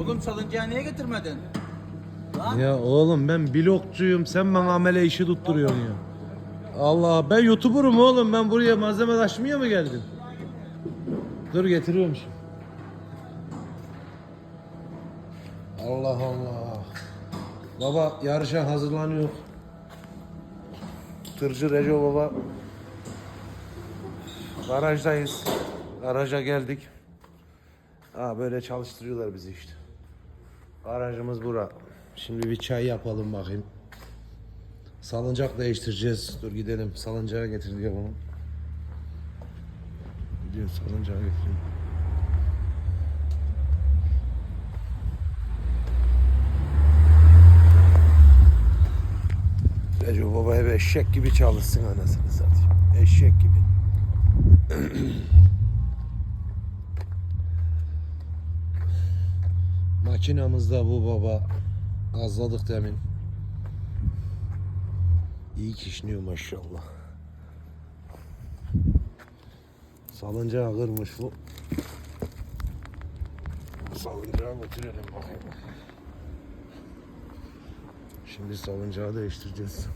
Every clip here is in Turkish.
Oğlum salıncağı niye getirmedin? Lan Ya oğlum ben blokçuyum sen bana amele işi tutturuyorsun ya. Allah ben youtuber'ım oğlum ben buraya malzeme taşımaya mı geldim? Dur getiriyorum şimdi. Allah Allah. Baba yarışa hazırlanıyor. Tırcı Reco baba. Garajdayız. Garaja geldik. Ha böyle çalıştırıyorlar bizi işte. Garajımız bura. Şimdi bir çay yapalım bakayım. Salıncak değiştireceğiz. Dur gidelim. Salıncağı getir diye bunu. Gidiyor salıncağı getiriyor. Recep baba eşek gibi çalışsın anasını satayım. Eşek gibi. Makinamız da bu baba. Gazladık demin. İyi kişniyor maşallah. Salıncağı kırmış bu. Salıncağı götürelim bakayım. Şimdi salıncağı değiştireceğiz.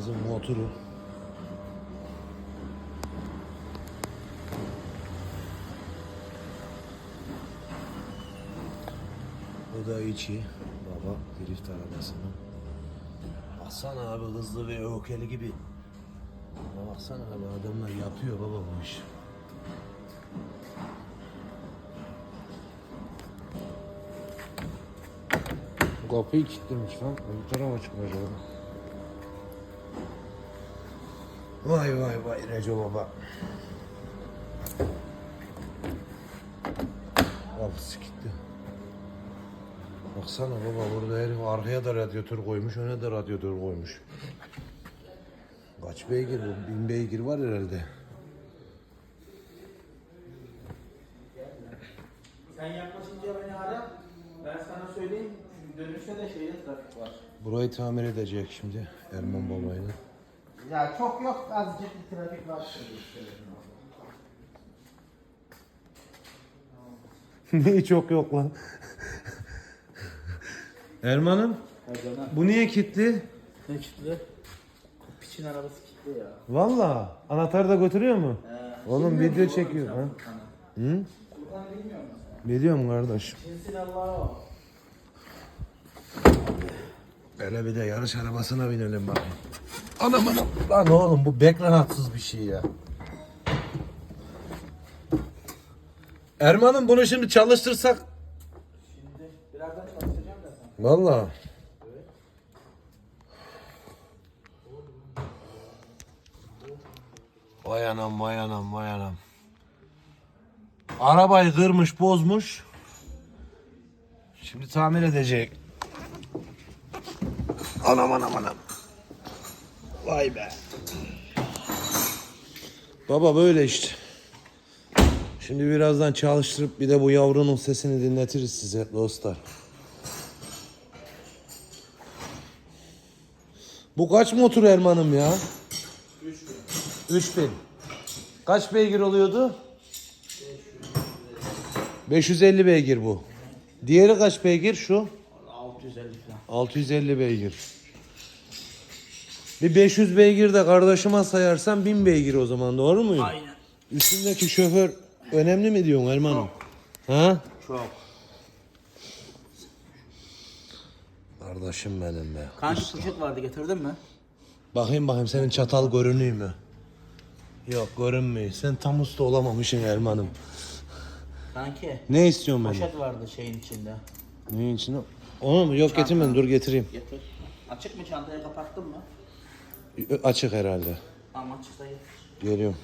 Makinamızın motoru. Bu da içi. Baba drift arabasının. Baksana abi hızlı ve ökeli gibi. Ama baksana abi adamlar yapıyor baba bu işi. Kapıyı kilitlemiş lan. Öbür tarafa çıkmış. Vay vay vay Recep baba. Kapısı kilitli. Baksana baba burada herif arkaya da radyatör koymuş, öne de radyatör koymuş. Kaç beygir bu? Bin beygir var herhalde. sen yaklaşınca dönüşte de şeyde trafik var. Burayı tamir edecek şimdi Erman babayla. Ya çok yok azıcık bir trafik var. Neyi çok yok lan? Erman'ım bu niye kilitli? Ne kilitli? Piçin arabası kilitli ya. Valla anahtarı da götürüyor mu? Ee, Oğlum bilmiyorum video ki çekiyor ha. Hı? Furkan'ı bilmiyor musun? Biliyorum kardeş. Cinsin Allah'a o. Hele bir de yarış arabasına binelim bakayım. Anam anam. Lan oğlum bu bek rahatsız bir şey ya. Erman'ım bunu şimdi çalıştırsak. Şimdi birazdan çalışacağım da sen. Valla. Vay anam vay anam vay anam. Arabayı kırmış bozmuş. Şimdi tamir edecek. Anam anam anam. Vay be. Baba böyle işte. Şimdi birazdan çalıştırıp bir de bu yavrunun sesini dinletiriz size dostlar. Bu kaç motor Erman'ım ya? 3000. 3000. Kaç beygir oluyordu? 550 beygir bu. Diğeri kaç beygir şu? 650 falan. 650 beygir. Bir 500 beygir de kardeşime sayarsan 1000 beygir o zaman doğru muyum? Aynen. Üstündeki şoför önemli mi diyorsun Erman'ım? Ha? Çok. Kardeşim benim be. Kanka poşet vardı getirdin mi? Bakayım bakayım senin çatal görünüyor mu? Yok görünmüyor. Sen tam usta olamamışsın Erman'ım. Kanki. Ne istiyorsun benden? Poşet vardı şeyin içinde. Neyin içine? Onu mu? Yok getirmedim dur getireyim. Getir. Açık mı çantayı kapattın mı? Açık herhalde. Tamam açıksa getir. Geliyorum.